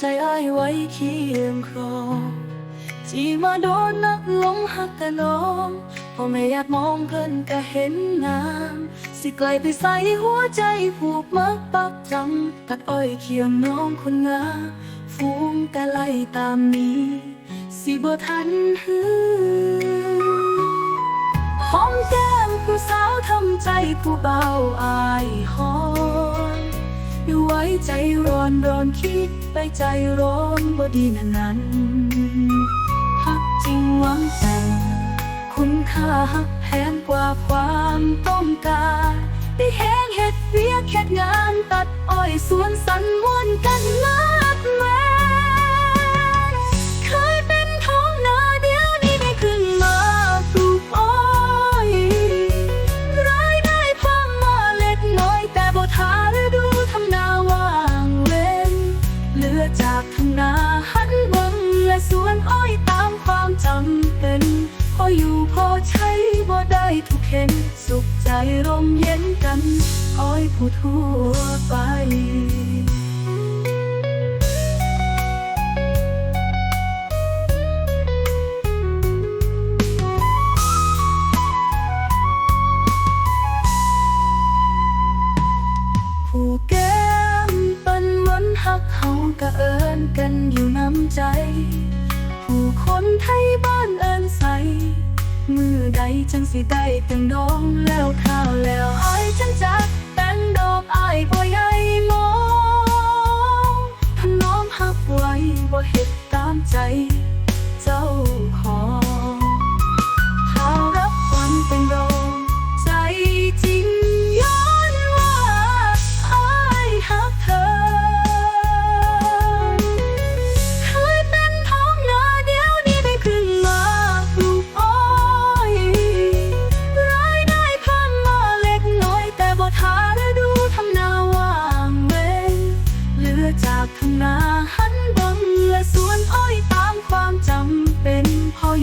ใจอ้ายไว้เคียงครองที่มาโดนนักหลงหักแต่น้องพอไม่อยากมองเพิ่นก็เห็นงามสิไกลไปใส่หัวใจผูกมักปักจำตัดอ้อยเคียงน้องคนงามฟูงแต่ไล่ตามนี้ สิบ่ทันหือหอมแก้มผู้สาวทำใจผู้เบาอาย คิดไปใจร้อนบ่ดีนั่นนั้นฮักจริงหวังแต่งคุณค่าฮักแพงกว่าความต้องการ ได้แห้งเฮ็ดเวียกเฮ็ดงานตัดอ้อยสวน อยู่พอใช้บ่ได้ทุกเห็น สุขใจร่มเย็นกันอ้อยผู้ทั่วไปผู้แก้มปันวันหักเฮากะเอินกันอยู่น้ำใจ ผู้คนไทยบ้านเอิ มือใดจังสิได้เป็นน้องแล้วข้าวแล้วอ้อยจังจักเป็นดอกอ้ายบ่ย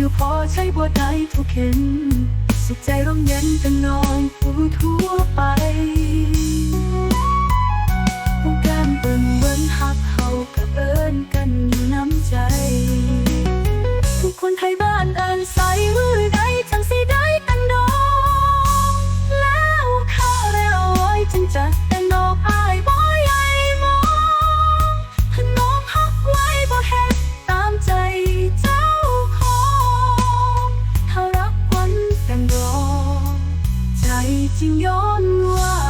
อยู่พอใช้บ่ได้ทุกเข็นสุขใจร่มเย็นกันน้อยผู้ทั่วไป ใจจึงย้อนว่า